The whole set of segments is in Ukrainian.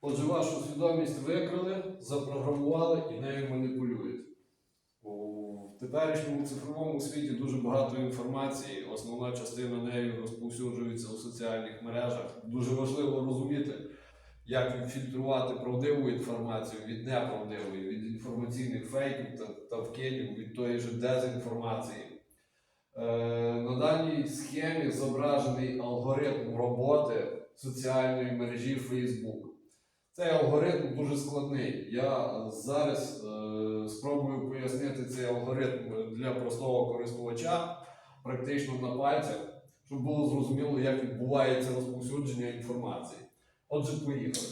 Отже, вашу свідомість викрили, запрограмували і нею маніпулюють. У теперішньому цифровому світі дуже багато інформації, основна частина нею розповсюджується у соціальних мережах. Дуже важливо розуміти, як відфільтрувати правдиву інформацію від неправдивої, від інформаційних фейків та, та вкидів, від тої ж дезінформації. Е, на даній схемі зображений алгоритм роботи соціальної мережі Facebook. Цей алгоритм дуже складний. Я зараз е, спробую пояснити цей алгоритм для простого користувача практично на пальцях, щоб було зрозуміло, як відбувається розповсюдження інформації. Отже, поїхали.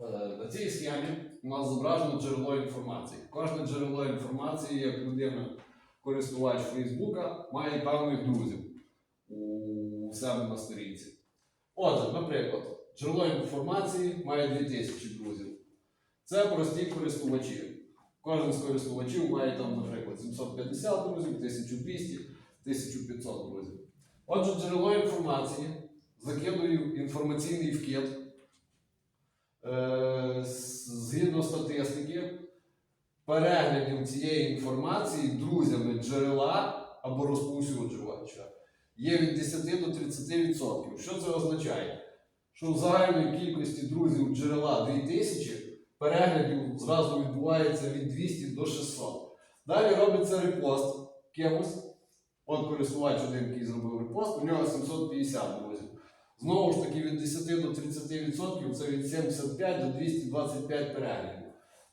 Е, На цій схемі у нас зображено джерело інформації. Кожне джерело інформації, як людина, користувач Фейсбука, має певних друзів у себе на сторінці. Отже, наприклад, джерело інформації має 2000 друзів. Це прості користувачі. Кожен з користувачів має там, наприклад, 750 друзів, 1200, 1500 друзів. Отже, джерело інформації закидую інформаційний вкид. Е, згідно статистики, переглядів цієї інформації друзями джерела або розповсюджувача є від 10 до 30%. Що це означає? Що в загальної кількості друзів джерела 2000, переглядів зразу відбувається від 200 до 600. Далі робиться репост кимось. От користувач один, який зробив репост, у нього 750 друзів. Знову ж таки, від 10 до 30% це від 75 до 225 переглядів.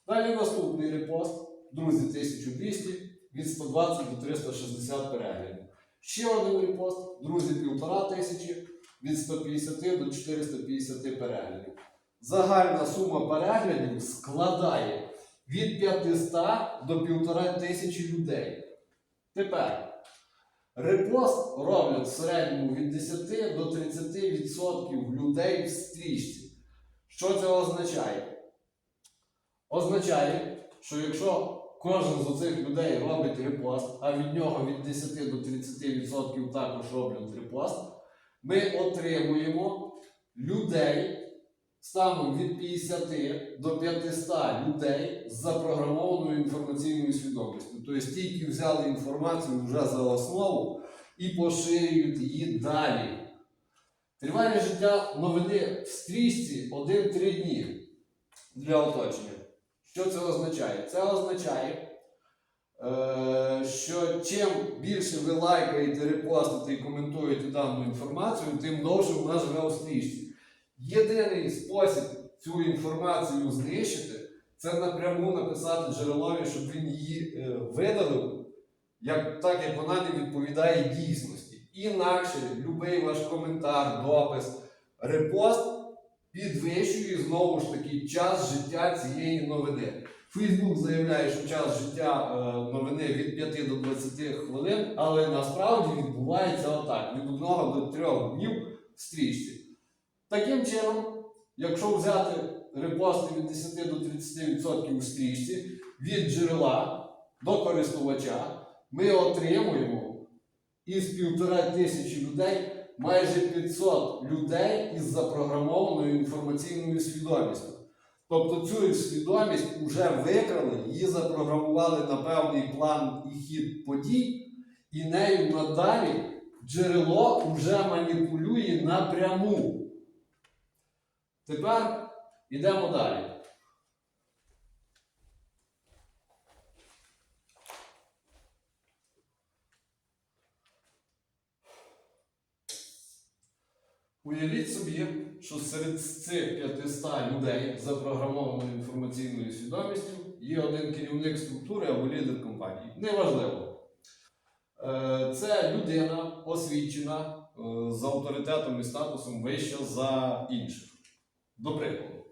Далі наступний репост, друзі 1200, від 120 до 360 переглядів. Ще один репост, друзі 1500, від 150 до 450 переглядів. Загальна сума переглядів складає від 500 до 1500 людей. Тепер репост роблять в середньому від 10 до 30% людей в стрічці. Що це означає? Означає, що якщо кожен з оцих людей робить репост, а від нього від 10 до 30% також роблять репост, ми отримуємо людей станом від 50 до 500 людей з запрограмованою інформаційною свідомістю. Тобто тільки взяли інформацію вже за основу і поширюють її далі. Тривале життя новини в стрічці 1-3 дні для оточення. Що це означає? Це означає, що чим більше ви лайкаєте, репостите і коментуєте дану інформацію, тим довше вона живе у стрічці. Єдиний спосіб цю інформацію знищити це напряму написати джерелові, щоб він її е, видалив, як, так як вона не відповідає дійсності. Інакше будь-який ваш коментар, допис, репост підвищує знову ж таки час життя цієї новини. Фейсбук заявляє, що час життя е, новини від 5 до 20 хвилин, але насправді відбувається отак: від 1 до 3 днів в стрічці. Таким чином, якщо взяти репости від 10 до 30% у стрічці від джерела до користувача, ми отримуємо із півтора тисячі людей майже 500 людей із запрограмованою інформаційною свідомістю. Тобто цю свідомість вже викрали, її запрограмували на певний план і хід подій, і нею надалі джерело вже маніпулює напряму. Тепер йдемо далі. Уявіть собі, що серед цих 500 людей з запрограмованою інформаційною свідомістю є один керівник структури або лідер компанії. Неважливо. Е, Це людина освічена е, з авторитетом і статусом вища за інших. До прикладу.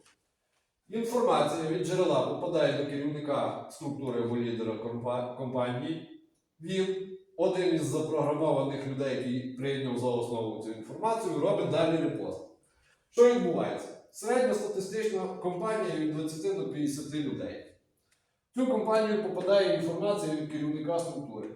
Інформація від джерела попадає до керівника структури або лідера компанії. Він, один із запрограмованих людей, який прийняв за основу цю інформацію, робить далі репост. Що відбувається? Середньостатистична компанія від 20 до 50 людей. Цю компанію попадає інформація від керівника структури.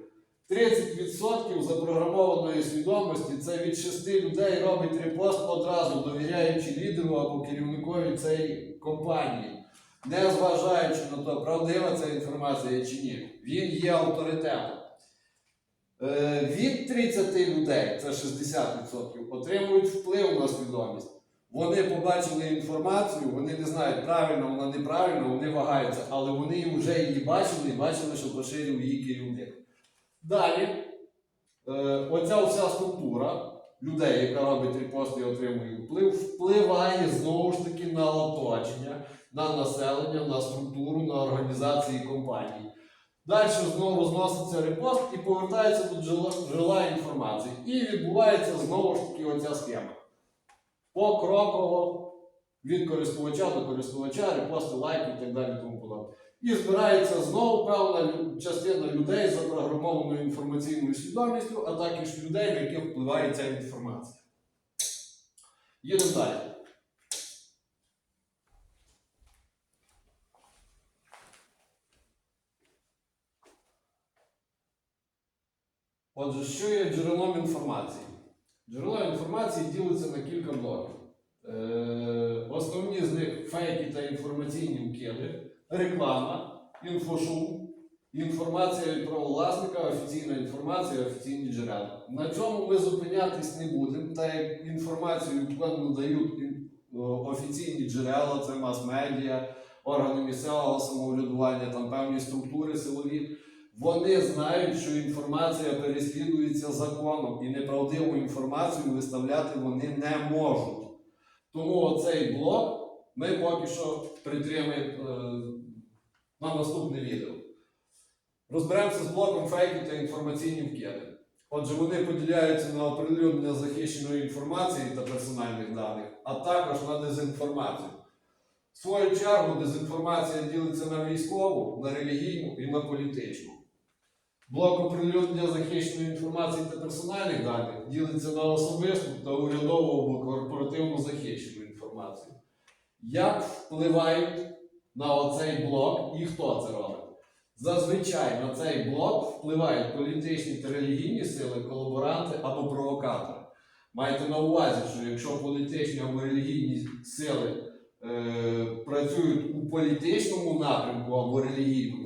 30% запрограмованої свідомості це від 6 людей робить репост одразу, довіряючи лідеру або керівникові цієї компанії, не зважаючи на те, правдива ця інформація чи ні. Він є авторитетом. Е, Від 30 людей, це 60%, отримують вплив на свідомість. Вони побачили інформацію, вони не знають, правильно вона неправильно, вони вагаються, але вони вже її бачили і бачили, що поширив її керівник. Далі, е, оця вся структура людей, яка робить репости і отримує вплив, впливає знову ж таки на оточення, на населення, на структуру, на організації компанії. Далі знову розноситься репост і повертається до джерела інформації. І відбувається знову ж таки оця схема. Покроково від користувача до користувача, репости, лайки і так далі. Тому подобне. І збирається знову певна частина людей з запрограмованою інформаційною свідомістю, а також людей, на яких впливає ця інформація. Їдемо далі. Отже, що є джерелом інформації? Джерело інформації ділиться на кілька блоків. Е, основні з них фейки та інформаційні вкиди, реклама, інфошум, інформація від правовласника, офіційна інформація, офіційні джерела. На цьому ми зупинятись не будемо, так як інформацію вкладно дають офіційні джерела, це мас-медіа, органи місцевого самоврядування, там певні структури силові. Вони знають, що інформація переслідується законом і неправдиву інформацію виставляти вони не можуть. Тому оцей блок ми поки що притримаємо е, на наступне відео. Розберемося з блоком фейків та інформаційні вкиди. Отже, вони поділяються на оприлюднення захищеної інформації та персональних даних, а також на дезінформацію. В свою чергу, дезінформація ділиться на військову, на релігійну і на політичну. Блок оприлюднення захищеної інформації та персональних даних ділиться на особисту та урядову або корпоративну захищену інформацію. Як впливають на оцей блок і хто це робить? Зазвичай на цей блок впливають політичні та релігійні сили, колаборанти або провокатори. Майте на увазі, що якщо політичні або релігійні сили е, працюють у політичному напрямку або релігійному,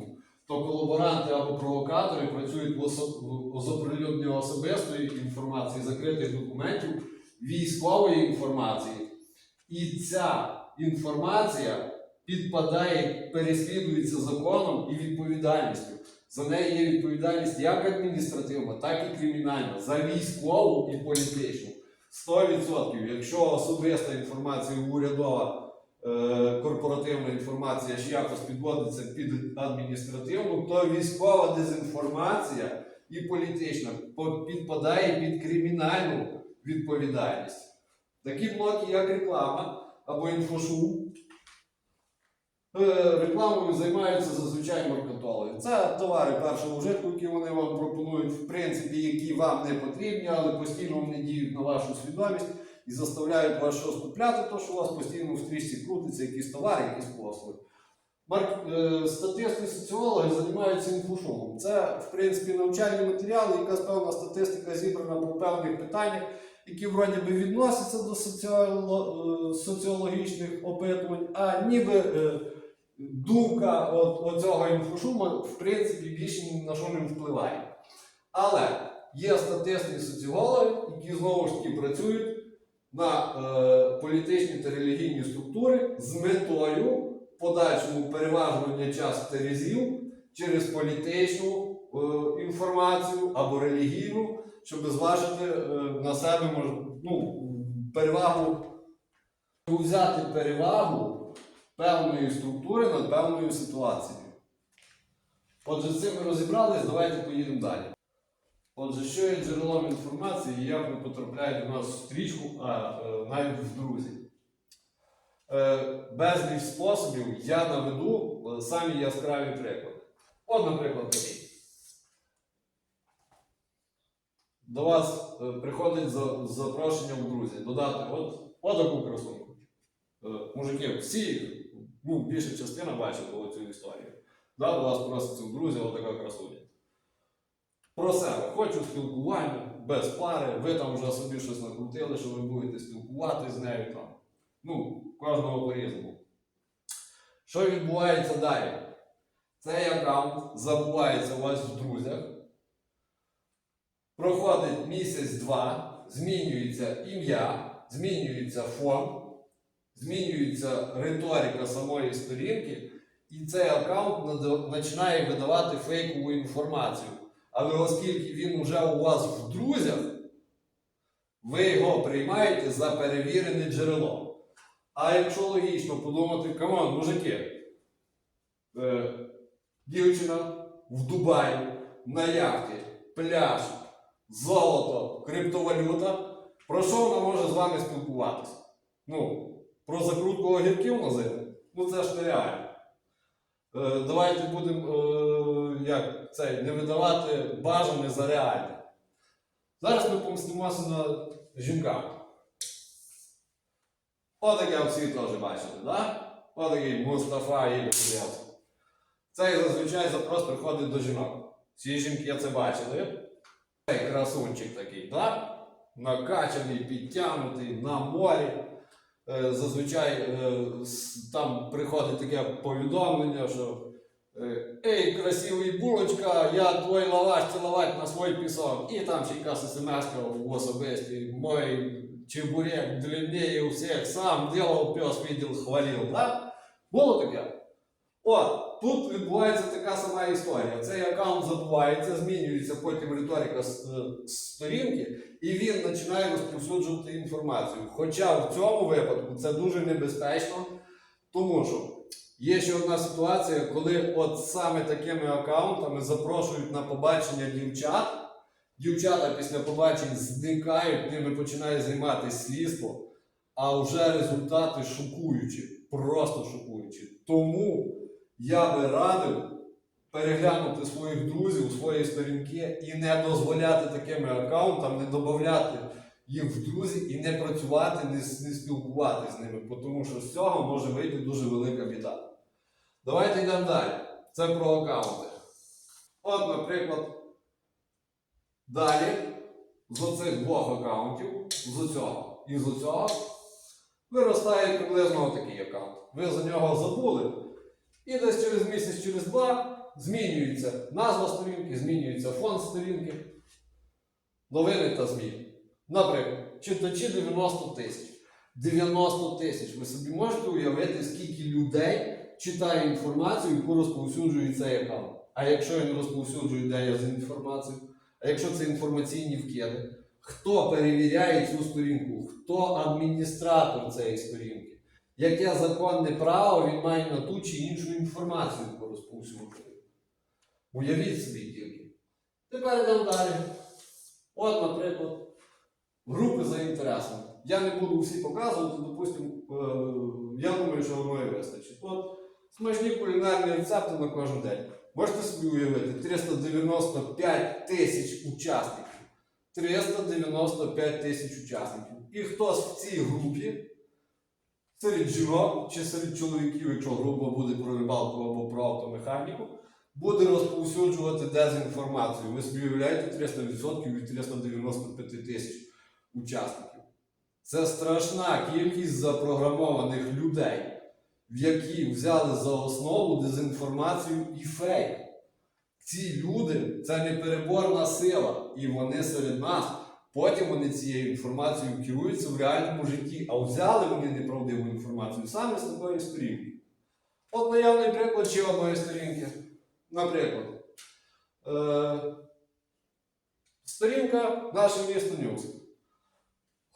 то колаборанти або провокатори працюють в оприлюднення особистої інформації, закритих документів, військової інформації. І ця інформація підпадає, переслідується законом і відповідальністю. За неї є відповідальність як адміністративна, так і кримінальна, за військову і політичну. 100%. Якщо особиста інформація урядова, корпоративна інформація ж якось підводиться під адміністративну, то військова дезінформація і політична підпадає під кримінальну відповідальність. Такі блоки, як реклама або інфошум, Е, Рекламою займаються зазвичай маркетологи. Це товари першого вжитку, які вони вам пропонують, в принципі, які вам не потрібні, але постійно вони діють на вашу свідомість і заставляють вас щось купляти, то що у вас постійно в стрічці крутиться якісь товари, якісь послуги. Марк... е, Статисти соціологи займаються інфошумом. Це, в принципі, навчальні матеріали, якась певна статистика зібрана по певних питаннях, які вроді би відносяться до е, соціологічних опитувань, а ніби. е, думка от, оцього інфошуму, в принципі, більше ні на що не впливає. Але є статистичні соціологи, які знову ж таки працюють на е, політичні та релігійні структури з метою подальшому переважування час терезів через політичну е, інформацію або релігійну, щоб зважити е, на себе мож, ну, перевагу, взяти перевагу певної структури над певною ситуацією. Отже, з цим ми розібрались, давайте поїдемо далі. Отже, що є джерелом інформації як до нас в стрічку, а е, навіть в друзі. Е, безліч способів я наведу е, самі яскраві приклади. От, наприклад, такий. До вас приходить за, запрошення в друзі додати от, от таку красунку. Мужики, всі, ну, більша частина бачила цю історію. Да, до вас проситься в друзі отака красуня. Про себе. Хочу спілкування без пари. Ви там вже собі щось накрутили, що ви будете спілкуватися з нею там. Ну, кожного по-різному. Що відбувається далі? Цей аккаунт забувається у вас в друзях. Проходить місяць-два, змінюється ім'я, змінюється фон, змінюється риторика самої сторінки, і цей аккаунт починає видавати фейкову інформацію. Але оскільки він вже у вас в друзях, ви його приймаєте за перевірене джерело. А якщо логічно подумати, камон, мужики, е, дівчина в Дубаї, на яхті, пляж, золото, криптовалюта, про що вона може з вами спілкуватися? Ну, про закрутку огірків на зиму? Ну це ж нереально. Е, давайте будемо е, як цей, не видавати бажане за реальне. Зараз ми помстимося на жінках. Отаке всі теж бачили? Да? Отакий Мустафа і Білявський. Цей зазвичай запрос приходить до жінок. Всі жінки це бачили. Цей красунчик такий, так? Накачаний, підтягнутий на морі. Е, Зазвичай е, там приходить таке повідомлення, що Ей, красивий булочка, я твій лаваш цілувати на свій пісок. І там ще якась смс в особисті. Мой чебурек длиннее у всіх, сам делав, пес видел, хвалив. Да? Було таке? От, тут відбувається така сама історія. Цей аккаунт забувається, змінюється потім риторика з е, сторінки, і він починає розповсюджувати інформацію. Хоча в цьому випадку це дуже небезпечно, тому що є ще одна ситуація, коли от саме такими аккаунтами запрошують на побачення дівчат. Дівчата після побачень зникають, ними починає займатися слідство, а вже результати шокуючі, просто шокуючі. Тому я би радив переглянути своїх друзів, свої сторінки і не дозволяти такими аккаунтам, не додати їх в друзі і не працювати, не, не спілкуватися з ними, тому що з цього може вийти дуже велика біда. Давайте йдемо далі. Це про аккаунти. От, наприклад, далі з оцих двох аккаунтів, з цього і з цього, виростає приблизно отакий аккаунт. Ви за нього забули. І десь через місяць, через два змінюється назва сторінки, змінюється фон сторінки, новини та ЗМІ. Наприклад, читачі 90 тисяч. 90 тисяч. Ви собі можете уявити, скільки людей читає інформацію, яку розповсюджує цей аккаунт. А якщо він розповсюджує де з інформацією, а якщо це інформаційні вкиди, хто перевіряє цю сторінку, хто адміністратор цієї сторінки? Яке законне право він має на ту чи іншу інформацію яку розповсюджує? Уявіть собі тільки. Тепер йдемо далі. От, наприклад, групи за інтересами. Я не буду всі показувати, допустимо, е, я думаю, що воно і вистачить. От смачні кулінарні рецепти на кожен день. Можете собі уявити 395 тисяч учасників. 395 тисяч учасників. І хтось в цій групі серед жінок чи серед чоловіків, якщо група буде про рибалку або про автомеханіку, буде розповсюджувати дезінформацію. Ви собі уявляєте 300% від 395 тисяч учасників. Це страшна кількість запрограмованих людей, в які взяли за основу дезінформацію і фейк. Ці люди це непереборна сила, і вони серед нас. Потім вони цією інформацією керуються в реальному житті, а взяли вони неправдиву інформацію саме з такої сторінки. От наявний приклад ще одної сторінки. Наприклад, е- сторінка наше місто Ньюс.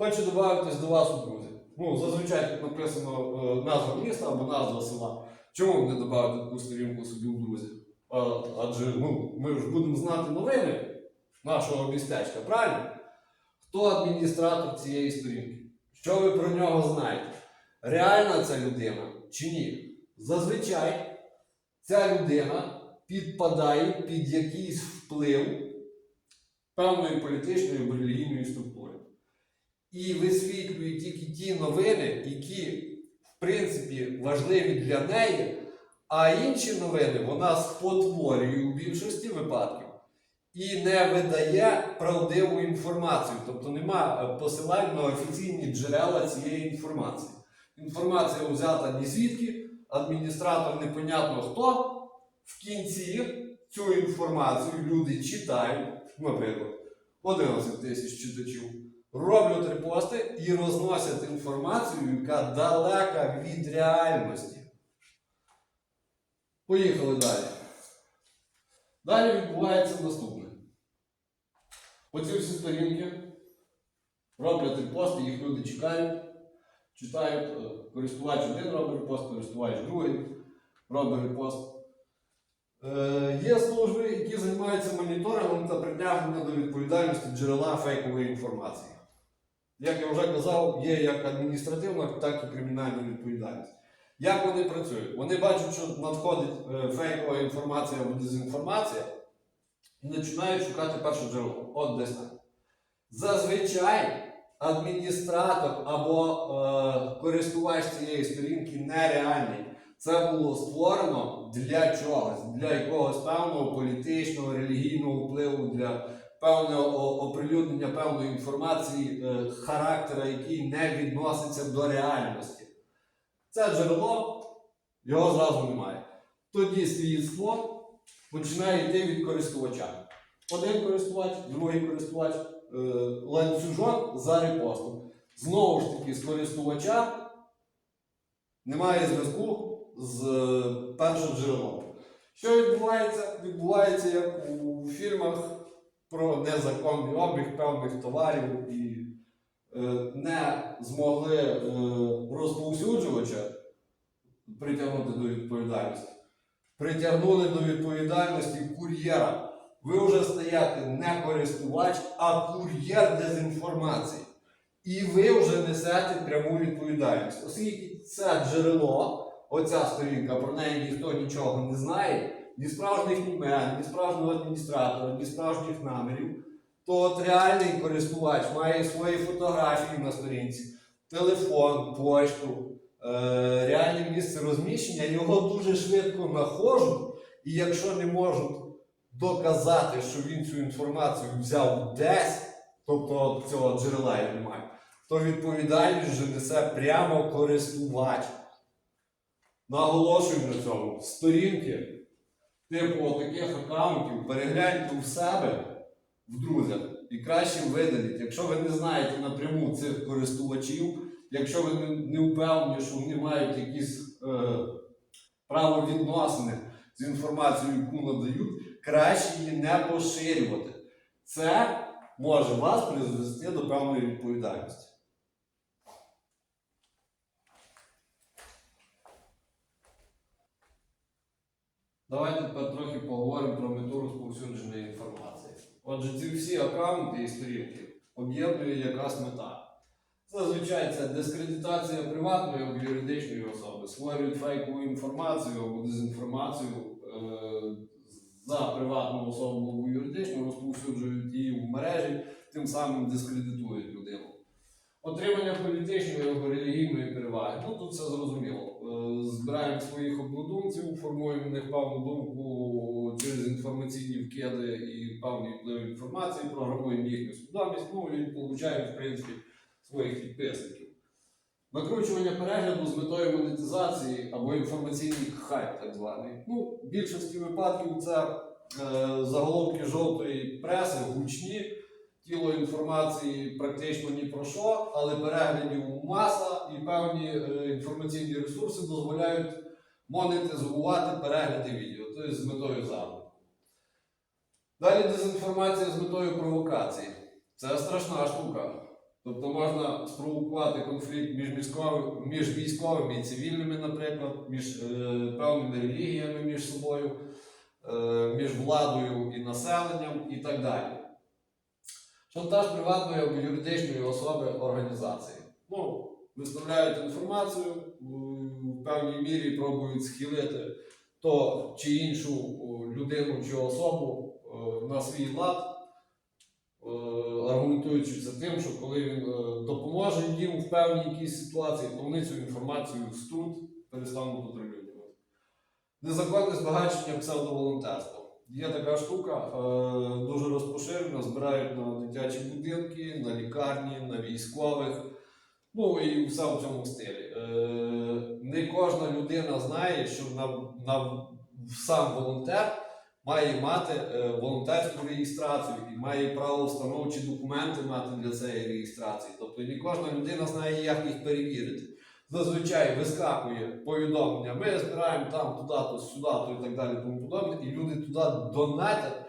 Хочу додатись до вас у друзі. Ну, зазвичай тут написано е, назва міста або назва села. Чому не додати таку сторінку собі у друзі? А, адже ну, ми ж будемо знати новини нашого містечка, правильно? Хто адміністратор цієї сторінки? Що ви про нього знаєте? Реальна ця людина чи ні? Зазвичай ця людина підпадає під якийсь вплив певної політичної або релігійної структури. І висвітлює тільки ті новини, які, в принципі, важливі для неї, а інші новини вона спотворює у більшості випадків і не видає правдиву інформацію. Тобто нема е, посилань на офіційні джерела цієї інформації. Інформація взята ні звідки, адміністратор непонятно хто. В кінці цю інформацію люди читають, наприклад, 11 тисяч читачів, роблять репости і розносять інформацію, яка далека від реальності. Поїхали далі. Далі відбувається наступне. Оці всі сторінки роблять репости, їх люди чекають, читають, е, користувач один робить репост, користувач другий робить репост. Е, є служби, які займаються моніторингом та притягненням до відповідальності джерела фейкової інформації. Як я вже казав, є як адміністративна, так і кримінальна відповідальність. Як вони працюють? Вони бачать, що надходить е, фейкова інформація або дезінформація, і починають шукати перше джерело. От десь так. Зазвичай адміністратор або е, користувач цієї сторінки нереальний. Це було створено для чогось, для якогось певного політичного, релігійного впливу, для певного оприлюднення певної інформації, е, характера, який не відноситься до реальності. Це джерело, його зразу немає. Тоді слідство починає йти від користувача. Один користувач, другий користувач, е, ланцюжок за репостом. Знову ж таки, з користувача немає зв'язку з е, першим джерелом. Що відбувається? Відбувається як у фільмах про незаконний обіг певних товарів і е, не змогли е, розповсюджувача притягнути до відповідальності. Притягнули до відповідальності кур'єра. Ви вже стаєте не користувач, а кур'єр дезінформації. І ви вже несете пряму відповідальність. Оскільки це джерело, оця сторінка, про неї ніхто нічого не знає, ні справжніх імен, ні справжнього адміністратора, ні справжніх намірів, то от реальний користувач має свої фотографії на сторінці, телефон, почту, е, реальне місце розміщення, його дуже швидко знаходжуть, і якщо не можуть доказати, що він цю інформацію взяв десь, тобто цього джерела і немає, то відповідальність вже несе прямо користувач. Наголошую на цьому. Сторінки, типу таких аккаунтів, перегляньте у себе в друзях і краще видаліть. Якщо ви не знаєте напряму цих користувачів, якщо ви не, не впевнені, що вони мають якісь е, правовідносини з інформацією, яку надають, краще її не поширювати. Це може вас призвести до певної відповідальності. Давайте тепер трохи поговоримо про мету розповсюдження інформації. Отже, ці всі аккаунти і сторінки об'єднує якась мета. Зазвичай це дискредитація приватної або юридичної особи, створюють фейкову інформацію або дезінформацію е, за приватну особу або юридичну, розповсюджують її в мережі, тим самим дискредитують людину. Отримання політичної або релігійної переваги. Ну тут все зрозуміло. Е, Збираємо своїх однодумців, формуємо в них певну думку через інформаційні вкиди і певний вплив інформації, програмуємо їхню свідомість, ну і получаємо, в принципі, своїх підписників. Накручування перегляду з метою монетизації або інформаційний хайп, так званий. Ну, в більшості випадків це е, заголовки жовтої преси, гучні, тіло інформації практично ні про що, але переглядів маса і певні е, інформаційні ресурси дозволяють монетизувати перегляди відео, тобто з метою заробітку. Далі дезінформація з метою провокації. Це страшна штука. Тобто можна спровокувати конфлікт між, військовими, між військовими і цивільними, наприклад, між е, певними релігіями між собою, е, між владою і населенням і так далі. Шантаж приватної або юридичної особи організації. Ну, виставляють інформацію, в- певній мірі пробують схилити то чи іншу людину чи особу на свій лад, аргументуючи це тим, що коли він е, допоможе їм в певній якійсь ситуації, то вони цю інформацію струть, перестануть оприлюднювати. Незаконне збагачення псевдоволонтерства. Є така штука, е, дуже розпоширена, збирають на дитячі будинки, на лікарні, на військових. Ну і все в цьому стилі. Е, не кожна людина знає, що на, на, сам волонтер має мати е, волонтерську реєстрацію і має право встановчі документи мати для цієї реєстрації. Тобто не кожна людина знає, як їх перевірити. Зазвичай вискакує повідомлення, ми збираємо там туди-то, сюди-то і так далі, тому подобне, і люди туди донатять.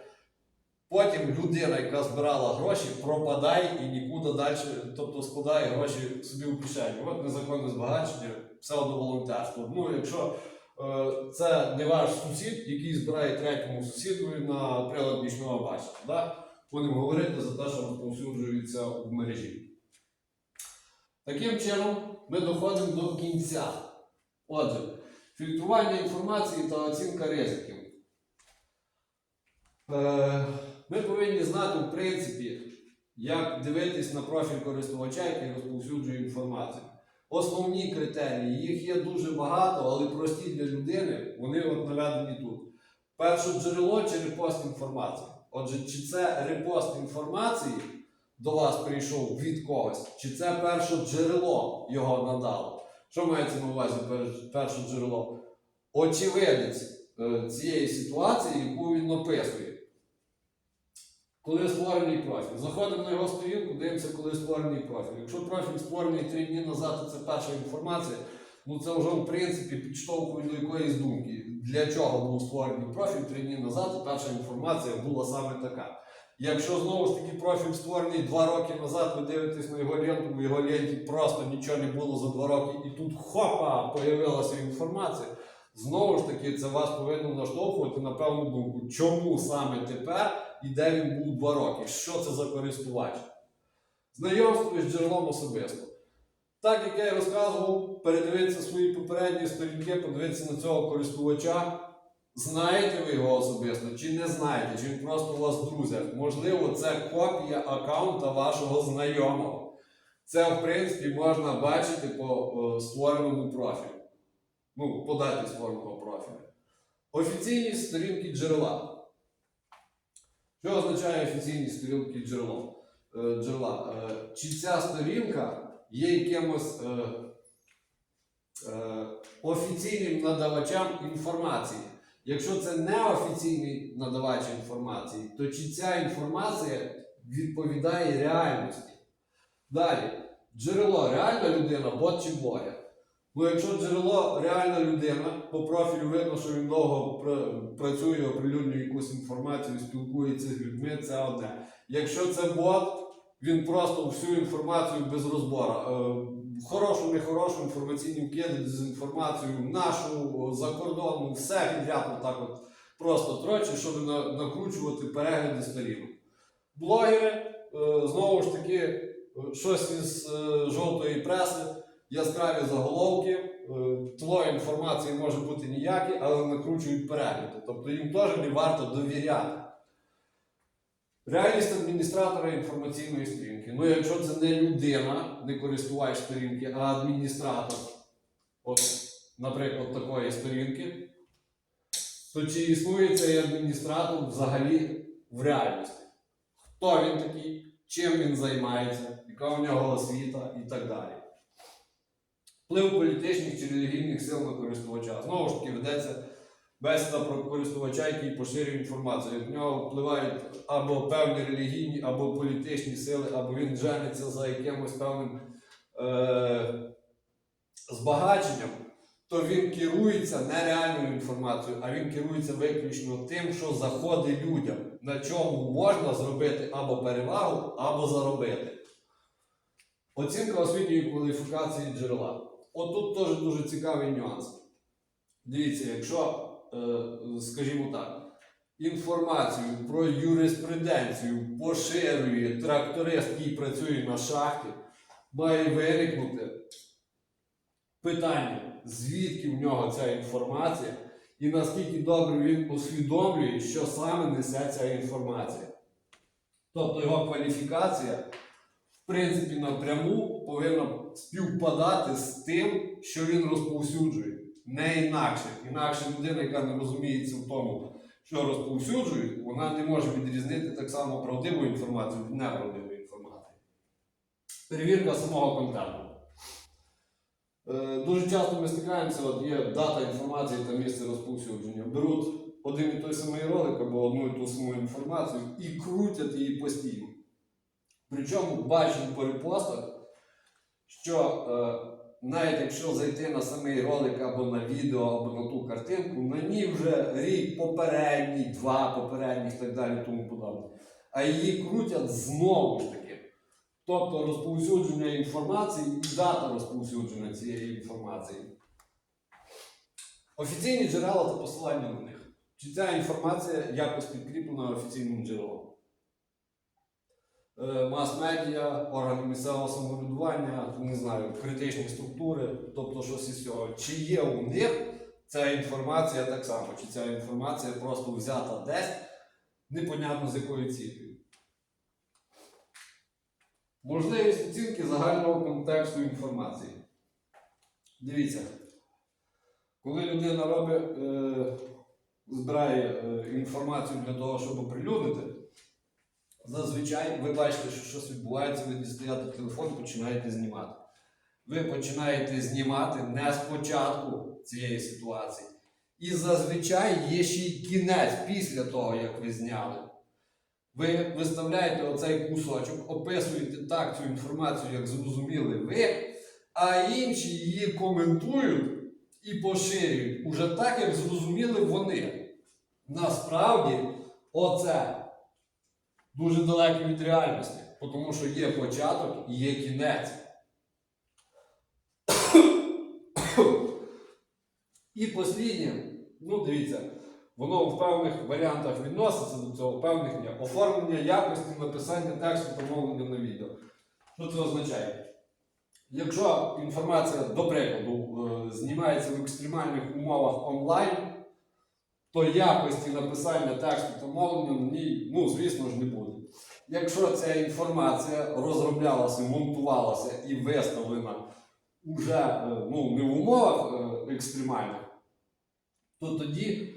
Потім людина, яка збирала гроші, пропадає і нікуди далі, тобто складає гроші собі в кишеню. От незаконне збагачення, псевдоволонтерство. Ну, якщо е, це не ваш сусід, який збирає третьому сусідові на прилад нічного бачення, да? будемо говорити за те, що розповсюджується в мережі. Таким чином, ми доходимо до кінця. Отже, фільтрування інформації та оцінка ризиків. Е, Ми повинні знати, в принципі, як дивитись на профіль користувача, який розповсюджує інформацію. Основні критерії, їх є дуже багато, але прості для людини, вони от наведені тут. Перше джерело чи репост інформації. Отже, чи це репост інформації до вас прийшов від когось, чи це перше джерело його надало? Що мається на увазі перше джерело? Очевидець е, цієї ситуації, яку він описує. Коли створений профіль. Заходимо на його сторінку, дивимося, коли створений профіль. Якщо профіль створений три дні назад, то це перша інформація. Ну це вже в принципі підштовхує до якоїсь думки. Для чого був створений профіль три дні назад, і перша інформація була саме така. Якщо знову ж таки профіль створений два роки назад, ви дивитесь на його ленту, в його ленті просто нічого не було за два роки, і тут хопа, появилася інформація. Знову ж таки, це вас повинно наштовхувати на певну думку, чому саме тепер і де він був два роки, що це за користувач. Знайомство з джерелом особисто. Так як я і розказував, передивитися свої попередні сторінки, подивитися на цього користувача. Знаєте ви його особисто, чи не знаєте, чи він просто у вас в. Можливо, це копія аккаунта вашого знайомого. Це, в принципі, можна бачити по е, створеному профілю. Ну, по даті створеного профілю. Офіційні сторінки джерела. Що означає офіційні сторінки джерело? Е, джерела? Е, чи ця сторінка є якимось офіційним надавачем інформації? Якщо це не офіційний надавач інформації, то чи ця інформація відповідає реальності? Далі, джерело реальна людина, бот чи блогер? Ну, якщо джерело реальна людина, по профілю видно, що він довго пр- працює, оприлюднює якусь інформацію, спілкується з людьми, це одне. Якщо це бот, він просто всю інформацію без розбору. Хорошу, нехорошу інформаційні вкиди, дезінформацію, нашу, за все підряд так от просто трочить, щоб накручувати перегляди сторінок. Блогери, е, знову ж таки, е, щось із е, жовтої преси, яскраві заголовки, тло інформації може бути ніяке, але накручують перегляди. Тобто їм теж не варто довіряти. Реальність адміністратора інформаційної сторінки. Ну, якщо це не людина, не користувач сторінки, а адміністратор, от, наприклад, такої сторінки, то чи існує цей адміністратор взагалі в реальності? Хто він такий, чим він займається, яка у нього освіта і так далі. Вплив політичних чи релігійних сил на користувача. Знову ж таки, ведеться бесіда про користувача, який поширює інформацію. Від нього впливають або певні релігійні, або політичні сили, або він жениться за якимось певним е- збагаченням, то він керується не реальною інформацією, а він керується виключно тим, що заходить людям, на чому можна зробити або перевагу, або заробити. Оцінка освітньої кваліфікації джерела. От тут теж дуже цікавий нюанс. Дивіться, якщо, скажімо так, інформацію про юриспруденцію поширює тракторист, який працює на шахті, має виникнути питання, звідки в нього ця інформація, і наскільки добре він усвідомлює, що саме несе ця інформація. Тобто його кваліфікація, в принципі, напряму повинна співпадати з тим, що він розповсюджує. Не інакше. Інакше людина, яка не розуміється в тому, що розповсюджують, вона не може відрізнити так само правдиву інформацію від неправдивої інформації. Перевірка самого контенту. Е, Дуже часто ми стикаємося, от є дата інформації та місце розповсюдження. Беруть один і той самий ролик або одну і ту саму інформацію і крутять її постійно. Причому бачимо по репостах, що е, навіть якщо зайти на самий ролик або на відео, або на ту картинку, на ній вже рік попередній, два попередніх і так далі, тому подобне. А її крутять знову ж таки. Тобто розповсюдження інформації і дата розповсюдження цієї інформації. Офіційні джерела та посилання на них. Чи ця інформація якось підкріплена офіційним джерелом? Е, Мас-медіа, органи місцевого самоврядування, не знаю, критичні структури, тобто щось із цього. Чи є у них ця інформація так само, чи ця інформація просто взята десь, непонятно з якою цілею. Можливість оцінки загального контексту інформації. Дивіться, коли людина робить, е, збирає е, інформацію для того, щоб оприлюднити, зазвичай ви бачите, що щось відбувається, ви дістаєте телефон, починаєте знімати. Ви починаєте знімати не спочатку цієї ситуації. І зазвичай є ще й кінець після того, як ви зняли. Ви виставляєте оцей кусочок, описуєте так цю інформацію, як зрозуміли ви, а інші її коментують і поширюють уже так, як зрозуміли вони. Насправді, оце дуже далеко від реальності, тому що є початок і є кінець. І посліднє, ну дивіться, воно в певних варіантах відноситься до цього, певних ні. Оформлення якості написання тексту та мовлення на відео. Що це означає? Якщо інформація, до прикладу, е, знімається в екстремальних умовах онлайн, то якості написання тексту та мовлення на ній, ну, звісно ж, не буде. Якщо ця інформація розроблялася, монтувалася і виставлена уже е, ну, не в умовах е, екстремальних, то тоді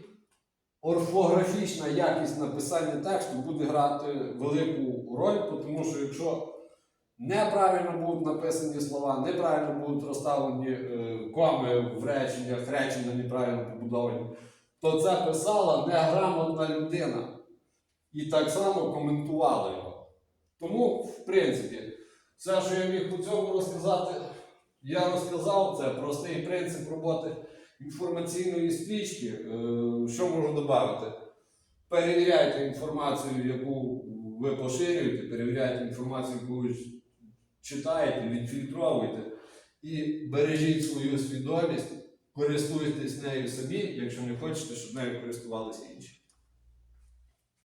орфографічна якість написання тексту буде грати велику роль, тому що якщо неправильно будуть написані слова, неправильно будуть розставлені е, коми в реченнях, речення неправильно побудовані, то це писала неграмотна людина. І так само коментувала його. Тому, в принципі, все, що я міг по цьому розказати, я розказав. Це простий принцип роботи інформаційної стрічки. Е, Що можу додати? Перевіряйте інформацію, яку ви поширюєте, перевіряйте інформацію, яку ви читаєте, відфільтровуйте і бережіть свою свідомість, користуйтесь нею самі, якщо не хочете, щоб нею користувалися інші.